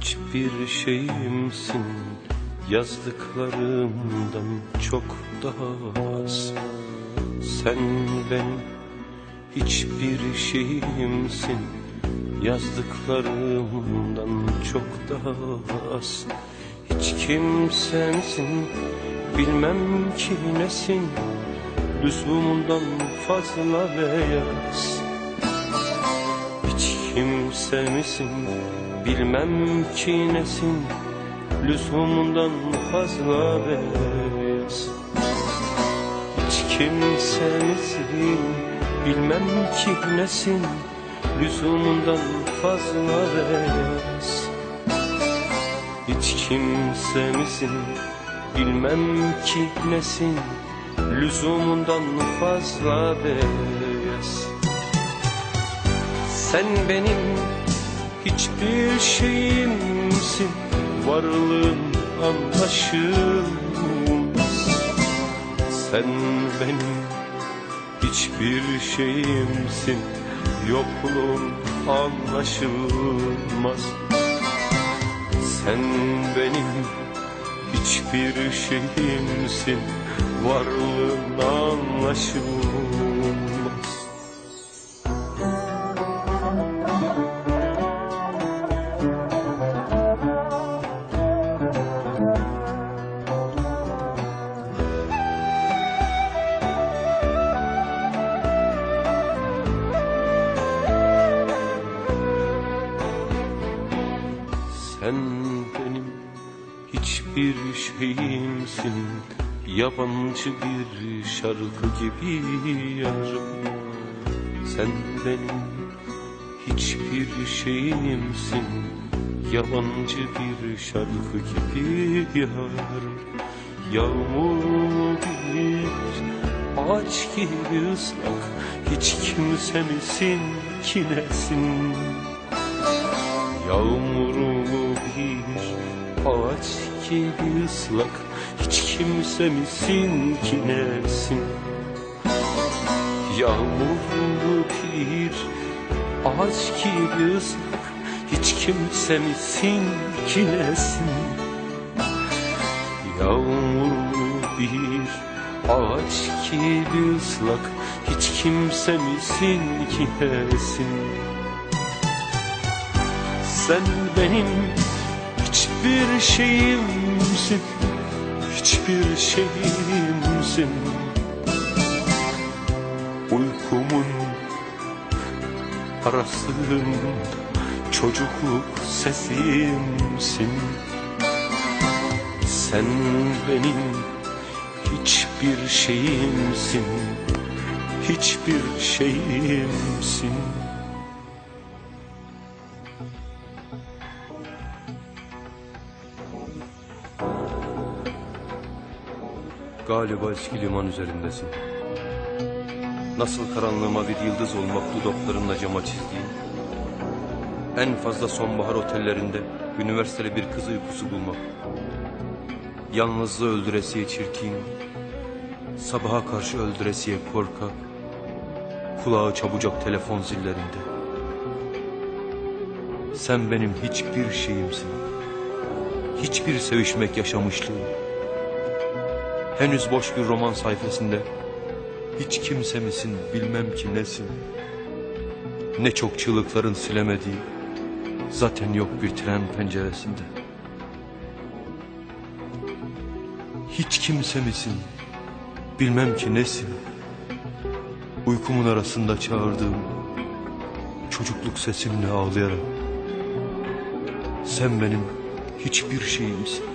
hiçbir şeyimsin Yazdıklarımdan çok daha az. Sen benim hiçbir şeyimsin Yazdıklarımdan çok daha az. Hiç kimsensin bilmem ki nesin Lüzumundan fazla beyaz hiç kimse misin bilmem ki nesin Lüzumundan fazla beyaz Hiç kimse misin bilmem ki nesin Lüzumundan fazla beyaz Hiç kimse misin bilmem ki nesin Lüzumundan fazla beyaz sen benim hiçbir şeyimsin Varlığın anlaşılmaz Sen benim hiçbir şeyimsin. Yokluğun anlaşılmaz. Sen benim hiçbir şeyimsin. Varlığın anlaşılmaz Sen benim hiçbir şeyimsin. Yabancı bir şarkı gibi yarım Sen benim hiçbir şeyimsin. Yabancı bir şarkı gibi yarım Yağmur bir ağaç gibi ıslak. Hiç kimse misin ki nesin? Yağmurlu bir ağaç gibi ıslak Hiç kimse misin ki nesin Yağmurlu bir ağaç gibi ıslak Hiç kimse misin ki nesin Yağmurlu bir ağaç gibi ıslak Hiç kimse misin ki nesin sen benim hiçbir şeyimsin Hiçbir şeyimsin Uykumun arasında çocukluk sesimsin Sen benim hiçbir şeyimsin Hiçbir şeyimsin Galiba eski liman üzerindesin. Nasıl karanlığıma bir yıldız olmak dudaklarınla cama çizdiğin. En fazla sonbahar otellerinde üniversiteli bir kız uykusu bulmak. Yalnızlığı öldüresiye çirkin, sabaha karşı öldüresiye korkak, kulağı çabucak telefon zillerinde. Sen benim hiçbir şeyimsin. Hiçbir sevişmek yaşamışlığım. Henüz boş bir roman sayfasında hiç kimse misin bilmem ki nesin. Ne çok çığlıkların silemediği zaten yok bir tren penceresinde. Hiç kimse misin bilmem ki nesin. Uykumun arasında çağırdığım çocukluk sesimle ağlayarak. Sen benim hiçbir şeyimsin.